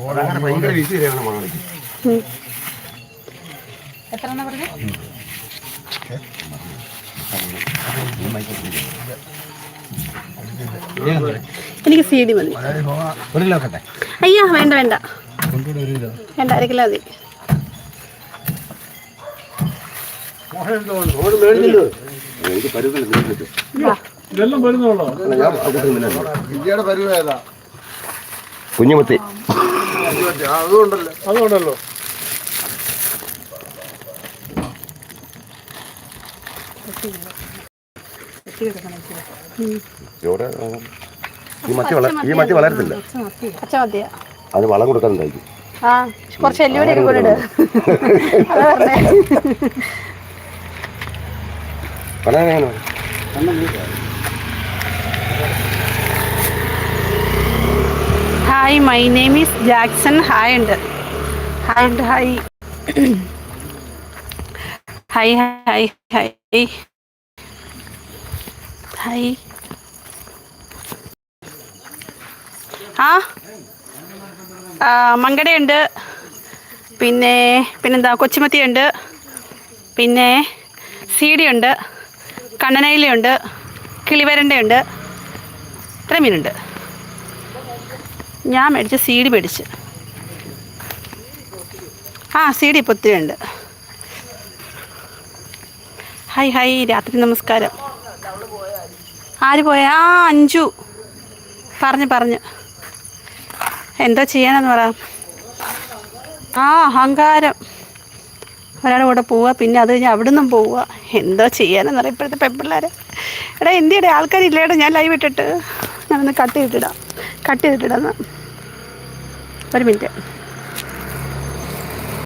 അങ്ങനെ ഭയങ്കര വീശി തരാണ് മാണിക്ക് ഉം. എത്ര എണ്ണം പറഞ്ഞു? എനിക്ക് സി ഡി മതി. ഒരു കിലോ കട്ടെ അയ്യോ വേണ്ട വേണ്ട. വേണ്ട അര കിലോ മതി. കുഞ്ഞുമത്തി. അതുകൊണ്ടല്ലോ. അതുകൊണ്ടല്ലോ. ഈ മത്തി വള ഈ മത്തി വളരത്തില്ല. അത് വളം കൊടുക്കാനുണ്ടായിരിക്കും. ആ കുറച്ച് എല്ലുപൊടി ഒക്കെ കൂടെ ഇട്. വളരെ hi my name is Jackson hi ഉണ്ട് ഹായ് ഉണ്ട് hi hi hi hi hi ആ? മങ്കടയുണ്ട്. പിന്നെ പിന്നെന്താ കൊച്ചുമത്തിയുണ്ട്. പിന്നെ സീഡിയുണ്ട്. കണ്ണനയിലുണ്ട് കിളിവരണ്ടയുണ്ട്. ഇത്ര മീനുണ്ട്. ഞാൻ മേടിച്ച സി ഡി മേടിച്ച്. ആ സി ഡി ഇപ്പോൾ ഒത്തിരി ഉണ്ട്. ഹായ് ഹായ് രാത്രി നമസ്കാരം. ആര് പോയ? ആ അഞ്ചു പറഞ്ഞു പറഞ്ഞു. എന്തോ ചെയ്യാനെന്ന് പറ. ആ അഹങ്കാരം. ഒരാളുടെ കൂടെ പോവുക പിന്നെ അത് കഴിഞ്ഞ് അവിടെ നിന്നും പോവുക എന്തോ ചെയ്യാനെന്ന് പറയാം ഇപ്പോഴത്തെ പെൺപിള്ളേർ എടാ എന്തിയുടെ? ആൾക്കാരില്ലേടാ ഞാൻ ലൈവ് ഇട്ടിട്ട്. ഞാനൊന്ന് കട്ട് ചെയ്തിട്ടിടാം കട്ട് ചെയ്തിട്ടിടാം ഒരു മിനിറ്റ്.